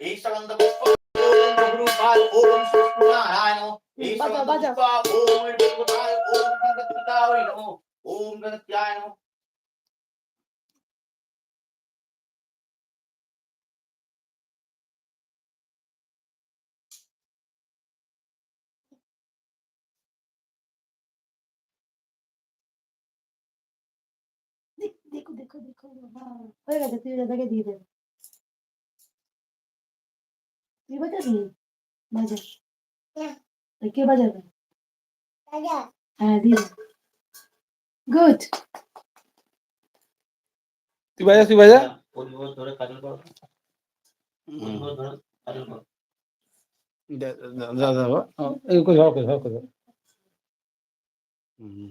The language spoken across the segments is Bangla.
এই সগন্ধ পুষ্প ওম গুরুপাল ওম সত্যনারায়ণ এই বাজাও, সগন্ধ বাজাও। পুষ্প ওম গুরুপাল ওম হয়ে গেছে তুই দাদাকে দিয়ে দেবে তুই বাজাবি বাজা তা কে বাজাবে হ্যাঁ দিয়ে গুড তুই বাজা তুই বাজা পরিবার ধরে কাজল করো পরিবার ধরে কাজল করো যা যা যা বাবা। ও, এই করে ধর করে ধর হুম।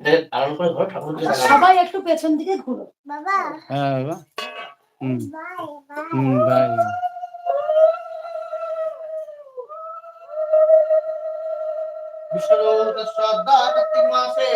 তাকাও সবাই একটু পেছন দিকে ঘুরো। হ্যাঁ বাবা। হুম। হুম বাই। বিষ্ণু শ্রদ্ধা কার্তিক মাসে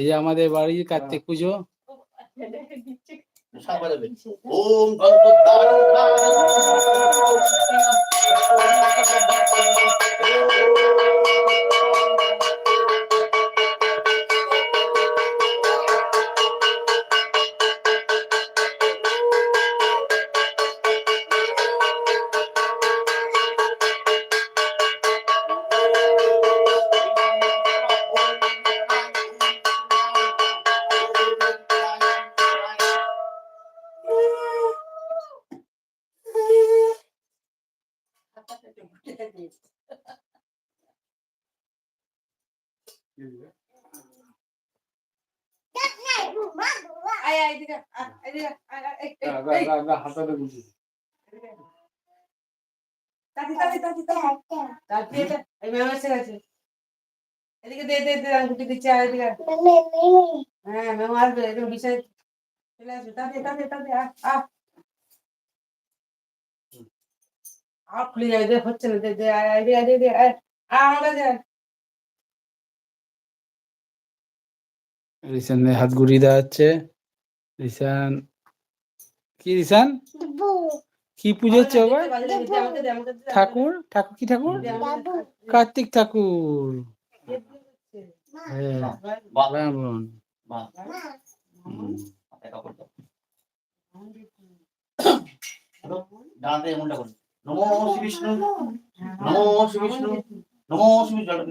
এই আমাদের বাড়ি কার্তিক পুজো। ওম এদিকে দে, দে, দে, আঙ্গুটি দিচ্ছে, আয়, এদিকে আয়। হ্যাঁ, ম্যাম আসবে, এরকম বিষয় চলে আসবে। তাড়াতাড়ি, তাড়াতাড়ি, তাড়াতাড়ি, আয়, আয়। আর খুলে যাবে, দে, হচ্ছে না, দে, দে, আয়, আয়, এদিকে, এদিকে, আয়, আয়, আমার কাছে আয়। রিসানের হাত ঘুরিয়ে দেওয়া হচ্ছে। রিসান কি রিসান কি পুজো হচ্ছে ঠাকুর? ঠাকুর কি ঠাকুর। কার্তিক ঠাকুর। হ্যাঁ నమో శ్రీ విష్ణు నమో శ్రీ విష్ణు నమో శ్రీ జగన్